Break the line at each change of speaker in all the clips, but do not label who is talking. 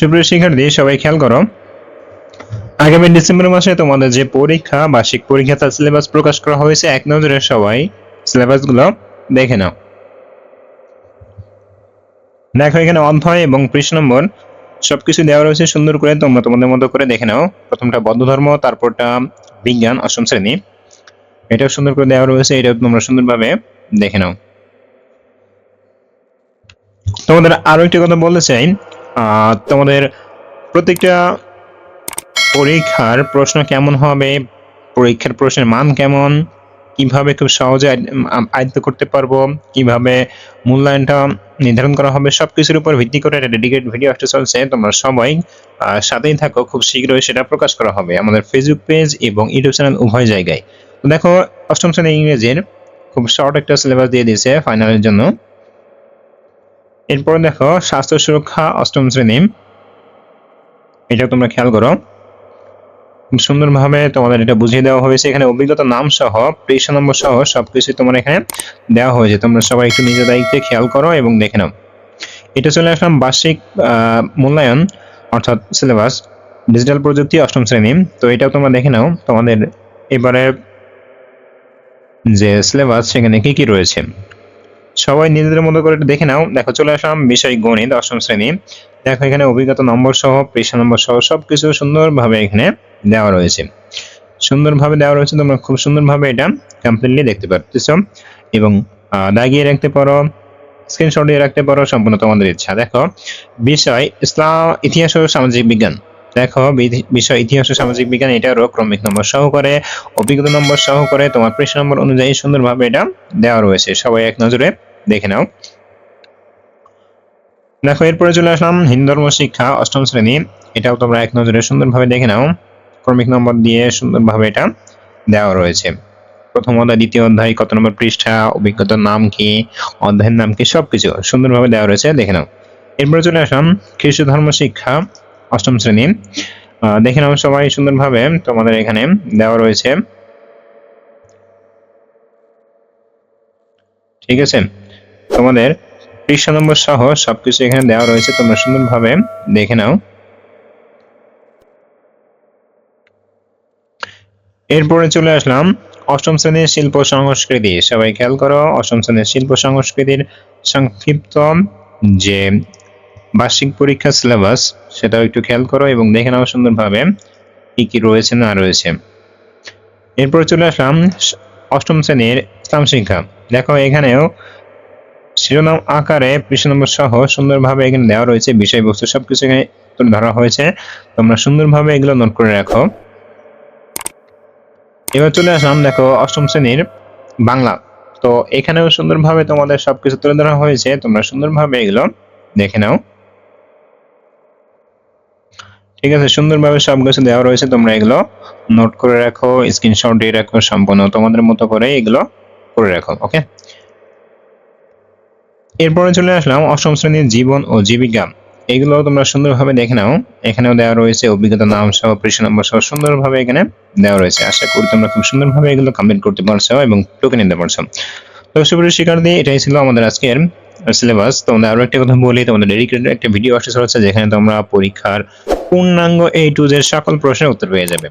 সুপ্রিয় শিক্ষার্থী, সবাই খেয়াল করো। আগামী ডিসেম্বর মাসে তোমাদের যে পরীক্ষা, বার্ষিক পরীক্ষা তার সিলেবাস প্রকাশ করা হয়েছে, এক নজরে সবাই সিলেবাসগুলো দেখে নাও। দেখো এখানে অধ্যায় এবং পৃষ্ঠ নম্বর, সবকিছু দেওয়া রয়েছে সুন্দর করে, তোমরা তোমাদের মতো করে দেখে নাও। প্রথমটা বৌদ্ধ ধর্ম, তারপরটা বিজ্ঞান, অষ্টম শ্রেণি। এটাও সুন্দর করে দেওয়া রয়েছে, এটাও তোমরা সুন্দরভাবে দেখে নাও। তোমাদের আরও একটি কথা বলতে চাই। তোমাদের প্রত্যেকটা পরীক্ষার প্রশ্ন কেমন হবে, পরীক্ষার প্রশ্নের মান কেমন, কীভাবে খুব সহজে আয়ত্ত করতে পারব, কীভাবে মূল্যায়নটা নির্ধারণ করা হবে সব কিছুর উপর ভিত্তি করে একটা ডেডিকেট ভিডিও আসতে চলছে। তোমরা সবাই সাথেই থাকো, খুব শীঘ্রই সেটা প্রকাশ করা হবে আমাদের ফেসবুক পেজ এবং ইউটিউব চ্যানেল উভয় জায়গায়। তো দেখো, অষ্টম শ্রেণি ইংরেজির খুব শর্ট একটা সিলেবাস দিয়ে দিয়েছে ফাইনালের জন্য। এরপর দেখো, স্বাস্থ্য সুরক্ষা অষ্টম শ্রেণি। এটা তোমরা খেয়াল করো। খুব সুন্দরভাবে তোমাদের এটা বুঝিয়ে দেওয়া হয়েছে। এখানে অভিজ্ঞতা নাম সহ পৃষ্ঠ নম্বর সহ সবকিছু তোমার এখানে দেওয়া হয়েছে। তোমরা সবাই একটু নিজের দায়িত্বে খেয়াল করো এবং দেখে নাও। এটা চলে আসলাম বার্ষিক মূল্যায়ন, অর্থাৎ সিলেবাস, ডিজিটাল প্রযুক্তি অষ্টম শ্রেণি। তো এটাও তোমরা দেখে নাও, তোমাদের এবারে যে সিলেবাস সেখানে কি কি রয়েছে। সবাই নিজেদের মতো করে দেখে নাও। দেখো, চলে আসলাম বিষয় গণিত, অষ্টম শ্রেণি। দেখো, এখানে অভিজ্ঞতা নম্বর সহ, পৃষ্ঠা নম্বর সহ সবকিছু সুন্দরভাবে এখানে দেওয়া রয়েছে। সুন্দরভাবে দেওয়া রয়েছে, তোমরা খুব সুন্দরভাবে এটা কমপ্লিটলি দেখতে পাচ্ছ এবং দাগিয়ে রাখতে পারো স্ক্রিনশট দিয়ে রাখতে পারো, সম্পূর্ণ তোমাদের ইচ্ছা। দেখো, বিষয় ইসলাম ইতিহাস ও সামাজিক বিজ্ঞান। দেখো বিষয় ইতিহাস ও সামাজিক বিজ্ঞান এটারও ক্রমিক নম্বর সহকারে, অভিজ্ঞতা নম্বর সহকারে তোমার পৃষ্ঠা নম্বর অনুযায়ী সুন্দরভাবে এটা দেওয়া রয়েছে। সবাই এক নজরে দেখে নাও। দেখো, এরপরে চলে আসলাম হিন্দু ধর্ম শিক্ষা অষ্টম শ্রেণি। এটাও তোমরা এক নজরে সুন্দরভাবে দেখে নাও। ক্রমিক নম্বর দিয়ে সুন্দরভাবে এটা দেওয়া রয়েছে। প্রথম অধ্যায়, দ্বিতীয় অধ্যায়, কত নম্বর পৃষ্ঠা, অভিজ্ঞতার নাম কি, অধ্যায়ের নাম কি, সবকিছু সুন্দরভাবে দেওয়া রয়েছে, দেখে নাও। এরপরে চলে আসলাম খ্রিস্ট ধর্ম শিক্ষা অষ্টম শ্রেণি। দেখে নাও সবাই সুন্দরভাবে তোমাদের এখানে দেওয়া রয়েছে। ঠিক আছে? তোমাদের পৃষ্ঠা নম্বর সহ সবকিছু এখানে দেওয়া রয়েছে, তোমরা সুন্দরভাবে দেখে নাও। এরপরে চলে আসলাম, অষ্টম শ্রেণির শিল্প সংস্কৃতি। সবাই খেয়াল করো, অষ্টম শ্রেণির শিল্প সংস্কৃতির সংক্ষিপ্ত যে বার্ষিক পরীক্ষা সিলেবাস সেটাও একটু খেয়াল করো এবং দেখে নাও সুন্দরভাবে কি কি রয়েছে না রয়েছে। এরপর চলে আসলাম, অষ্টম শ্রেণির ইসলাম শিক্ষা। দেখো এখানেও শিরোনাম আকারে পৃষ্ঠ নম্বর সহ সুন্দরভাবে এখানে দেওয়া রয়েছে বিষয়বস্তু, সবকিছু এখানে তুলে ধরা হয়েছে। তোমরা সুন্দরভাবে এগুলো নোট করে রাখো। এবার চলে আসলাম, দেখো, অষ্টম শ্রেণির বাংলা। তো এখানেও সুন্দরভাবে তোমাদের সবকিছু তুলে ধরা হয়েছে। তোমরা সুন্দরভাবে এগুলো দেখে নাও। ঠিক আছে, সুন্দরভাবে সবকিছু দেওয়া রয়েছে। তোমরা এগুলো নোট করে রাখো স্ক্রিনশট দিয়ে রাখো, সম্পূর্ণ তোমাদের মতো করে এগুলো করে রাখো ওকে এরপরে চলে আসলাম অষ্টম শ্রেণির জীবন ও জীবিকা। এগুলো তোমরা সুন্দরভাবে দেখে নাও। এখানেও দেওয়া রয়েছে অভিজ্ঞতা নাম সহ পৃষ্ঠ নম্বর সহ সুন্দরভাবে এখানে দেওয়া রয়েছে। আশা করি তোমরা খুব সুন্দরভাবে এগুলো কমপ্লিট করতে পারছ এবং টুকে নিতে পারছ। তো সুপ্রিয় শিক্ষার্থী, এটাই ছিল আমাদের আজকের সিলেবাস তোমাদের আরও একটা কথা বলি, তোমাদের ডেডিকেটেড একটা ভিডিও আসতে চলেছে, যেখানে তোমরা পরীক্ষার পূর্ণাঙ্গ এ টু জের সকল প্রশ্নের উত্তর পেয়ে যাবে।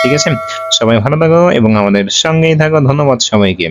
ঠিক আছে? সবাই ভালো থাকো এবং আমাদের সঙ্গেই থাকো। ধন্যবাদ সবাইকে।